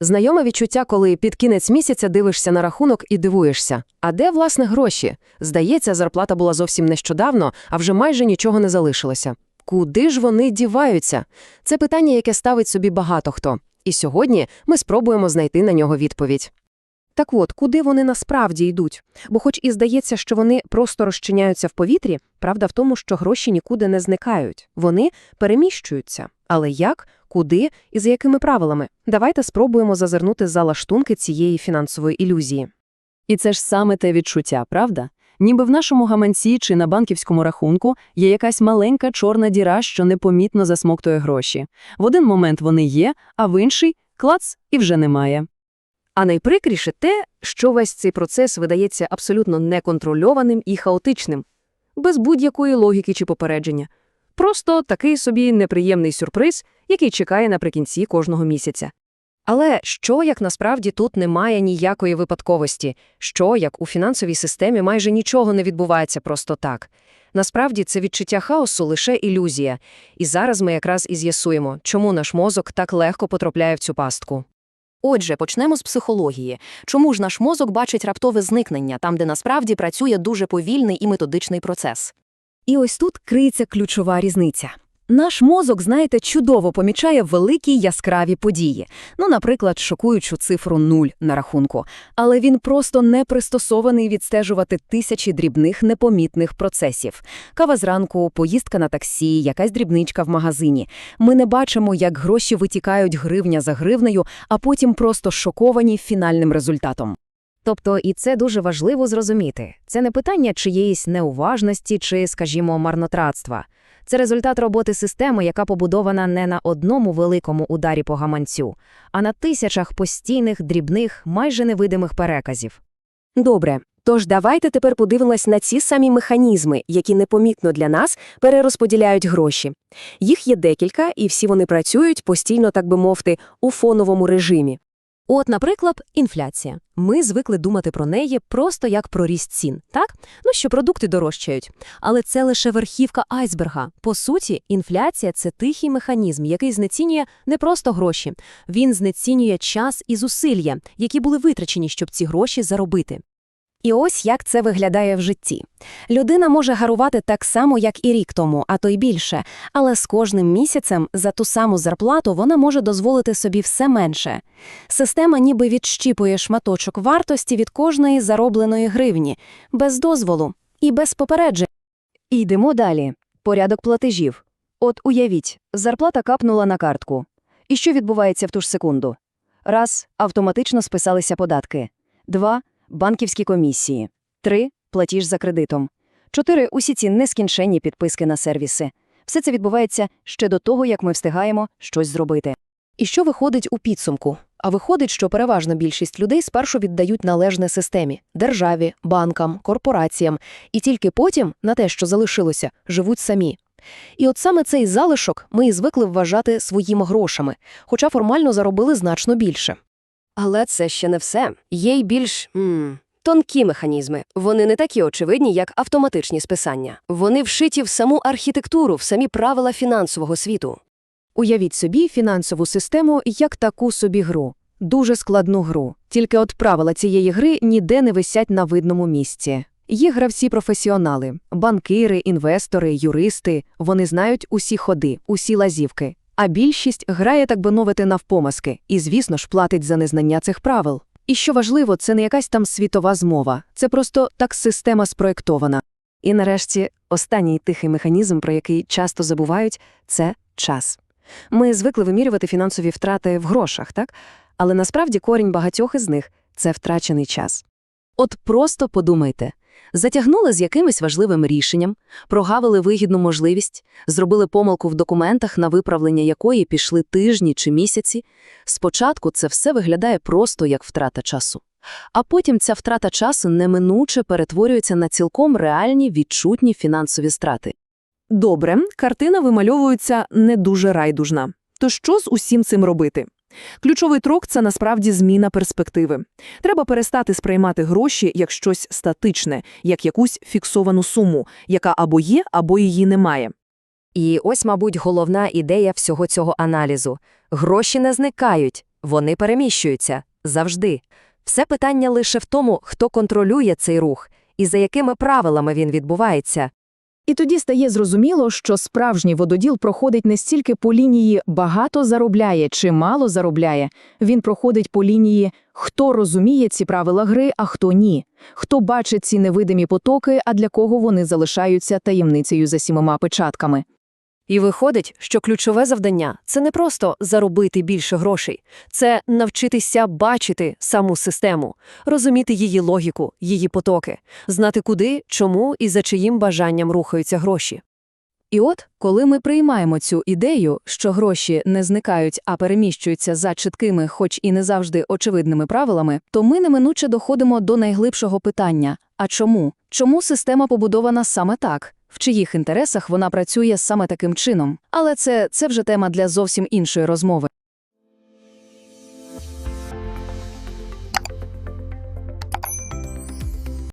Знайоме відчуття, коли під кінець місяця дивишся на рахунок і дивуєшся. А де, власне, гроші? Здається, зарплата була зовсім нещодавно, а вже майже нічого не залишилося. Куди ж вони діваються? Це питання, яке ставить собі багато хто. І сьогодні ми спробуємо знайти на нього відповідь. Так от, куди вони насправді йдуть? Бо хоч і здається, що вони просто розчиняються в повітрі, правда в тому, що гроші нікуди не зникають. Вони переміщуються. Але як, куди і за якими правилами? Давайте спробуємо зазирнути за лаштунки цієї фінансової ілюзії. І це ж саме те відчуття, правда? Ніби в нашому гаманці чи на банківському рахунку є якась маленька чорна діра, що непомітно засмоктує гроші. В один момент вони є, а в інший – клац і вже немає. А найприкріше те, що весь цей процес видається абсолютно неконтрольованим і хаотичним, без будь-якої логіки чи попередження. Просто такий собі неприємний сюрприз, який чекає наприкінці кожного місяця. Але що, як насправді тут немає ніякої випадковості? Що, як у фінансовій системі майже нічого не відбувається просто так? Насправді це відчуття хаосу лише ілюзія. І зараз ми якраз і з'ясуємо, чому наш мозок так легко потрапляє в цю пастку. Отже, почнемо з психології. Чому ж наш мозок бачить раптове зникнення, там, де насправді працює дуже повільний і методичний процес? І ось тут криється ключова різниця. Наш мозок, знаєте, чудово помічає великі яскраві події. Ну, наприклад, шокуючу цифру нуль на рахунку. Але він просто не пристосований відстежувати тисячі дрібних непомітних процесів. Кава зранку, поїздка на таксі, якась дрібничка в магазині. Ми не бачимо, як гроші витікають гривня за гривнею, а потім просто шоковані фінальним результатом. Тобто, і це дуже важливо зрозуміти. Це не питання чиєїсь неуважності чи, скажімо, марнотратства. Це результат роботи системи, яка побудована не на одному великому ударі по гаманцю, а на тисячах постійних, дрібних, майже невидимих переказів. Добре, тож давайте тепер подивимось на ці самі механізми, які непомітно для нас перерозподіляють гроші. Їх є декілька, і всі вони працюють постійно, так би мовити, у фоновому режимі. От, наприклад, інфляція. Ми звикли думати про неї просто як про ріст цін, так? Ну, що продукти дорожчають. Але це лише верхівка айсберга. По суті, інфляція – це тихий механізм, який знецінює не просто гроші. Він знецінює час і зусилля, які були витрачені, щоб ці гроші заробити. І ось як це виглядає в житті. Людина може гарувати так само, як і рік тому, а то й більше, але з кожним місяцем за ту саму зарплату вона може дозволити собі все менше. Система ніби відщіпує шматочок вартості від кожної заробленої гривні, без дозволу і без попереджень. Йдемо далі. Порядок платежів. От уявіть, зарплата капнула на картку. І що відбувається в ту ж секунду? Раз – автоматично списалися податки. Два – банківські комісії. 3. Платіж за кредитом. 4. Усі ці нескінченні підписки на сервіси. Все це відбувається ще до того, як ми встигаємо щось зробити. І що виходить у підсумку? А виходить, що переважна більшість людей спершу віддають належне системі – державі, банкам, корпораціям, і тільки потім на те, що залишилося, живуть самі. І от саме цей залишок ми і звикли вважати своїми грошами, хоча формально заробили значно більше. Але це ще не все. Є й більш м, тонкі механізми. Вони не такі очевидні, як автоматичні списання. Вони вшиті в саму архітектуру, в самі правила фінансового світу. Уявіть собі фінансову систему як таку собі гру. Дуже складну гру. Тільки от правила цієї гри ніде не висять на видному місці. Є гравці-професіонали, банкири, інвестори, юристи. Вони знають усі ходи, усі лазівки. А більшість грає, так би мовити, навпомазки, і, звісно ж, платить за незнання цих правил. І що важливо, це не якась там світова змова, це просто так система спроєктована. І нарешті останній тихий механізм, про який часто забувають, це час. Ми звикли вимірювати фінансові втрати в грошах, так? Але насправді корінь багатьох із них це втрачений час. От просто подумайте. Затягнули з якимось важливим рішенням, прогавили вигідну можливість, зробили помилку в документах, на виправлення якої пішли тижні чи місяці. Спочатку це все виглядає просто як втрата часу. А потім ця втрата часу неминуче перетворюється на цілком реальні відчутні фінансові страти. Добре, картина вимальовується не дуже райдужна. То що з усім цим робити? Ключовий трок – це насправді зміна перспективи. Треба перестати сприймати гроші як щось статичне, як якусь фіксовану суму, яка або є, або її немає. І ось, мабуть, головна ідея всього цього аналізу. Гроші не зникають, Вони переміщуються завжди. Все питання лише в тому, хто контролює цей рух і за якими правилами він відбувається. І тоді стає зрозуміло, що справжній вододіл проходить не стільки по лінії «багато заробляє» чи «мало заробляє», він проходить по лінії «хто розуміє ці правила гри, а хто ні», хто бачить ці невидимі потоки, а для кого вони залишаються таємницею за сімома печатками. І виходить, що ключове завдання це не просто заробити більше грошей, це навчитися бачити саму систему, розуміти її логіку, її потоки, знати куди, чому і за чиїм бажанням рухаються гроші. І от, коли ми приймаємо цю ідею, що гроші не зникають, а переміщуються за чіткими, хоч і не завжди очевидними правилами, то ми неминуче доходимо до найглибшого питання – а чому? Чому система побудована саме так? В чиїх інтересах вона працює саме таким чином? Але це, це вже тема для зовсім іншої розмови.